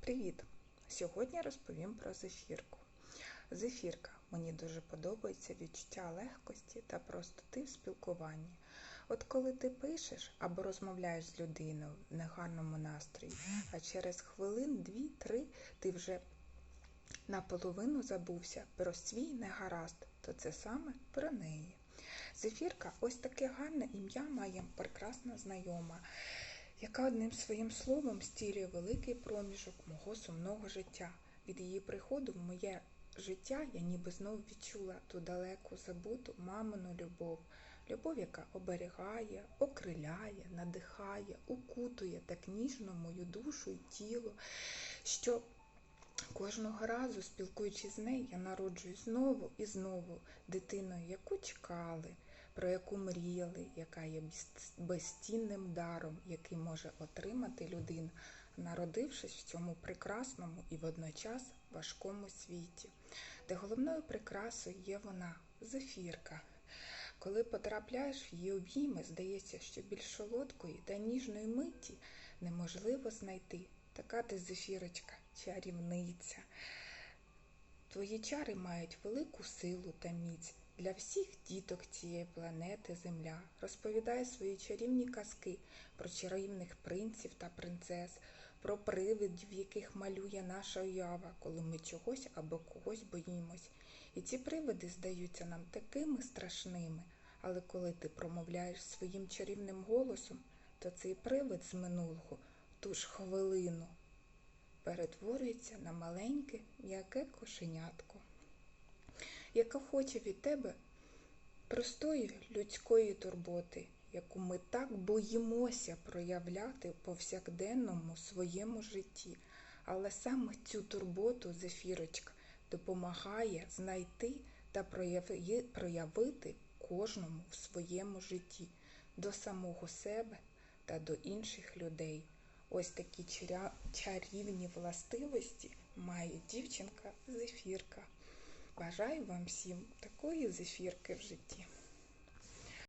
Привіт! Сьогодні розповім про зефірку. Зефірка мені дуже подобається відчуття легкості та простоти в спілкуванні. От коли ти пишеш або розмовляєш з людиною в негарному настрої, а через хвилин, дві-три ти вже наполовину забувся про свій негаразд, то це саме про неї. Зефірка ось таке гарне ім'я має прекрасна знайома яка одним своїм словом стілює великий проміжок мого сумного життя. Від її приходу в моє життя я ніби знов відчула ту далеку забуту мамину любов, любов, яка оберігає, окриляє, надихає, укутує так ніжно мою душу і тіло, що Кожного разу, спілкуючись з нею, я народжуюсь знову і знову дитиною, яку чекали, про яку мріяли, яка є безцінним даром, який може отримати людина, народившись в цьому прекрасному і водночас важкому світі, де головною прикрасою є вона зефірка. Коли потрапляєш в її обійми, здається, що більш солодкої та ніжної миті неможливо знайти. Така ти зефірочка, чарівниця. Твої чари мають велику силу та міць для всіх діток цієї планети Земля. Розповідає свої чарівні казки про чарівних принців та принцес, про привидів, яких малює наша уява, коли ми чогось або когось боїмось. І ці привиди здаються нам такими страшними, але коли ти промовляєш своїм чарівним голосом, то цей привид з минулого ту ж хвилину перетворюється на маленьке м'яке кошенятко, яке хоче від тебе простої людської турботи, яку ми так боїмося проявляти в повсякденному своєму житті. Але саме цю турботу зефірочка допомагає знайти та проявити кожному в своєму житті до самого себе та до інших людей. Ось такі чарівні властивості має дівчинка зефірка. Бажаю вам всім такої зефірки в житті.